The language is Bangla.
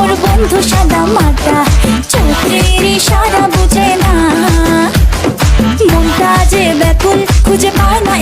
অন্ধ সাদা মাটা চোখের ইশারা বুঝে না। মনটা যে ব্যাকুল খুঁজে পায় বন্ধু না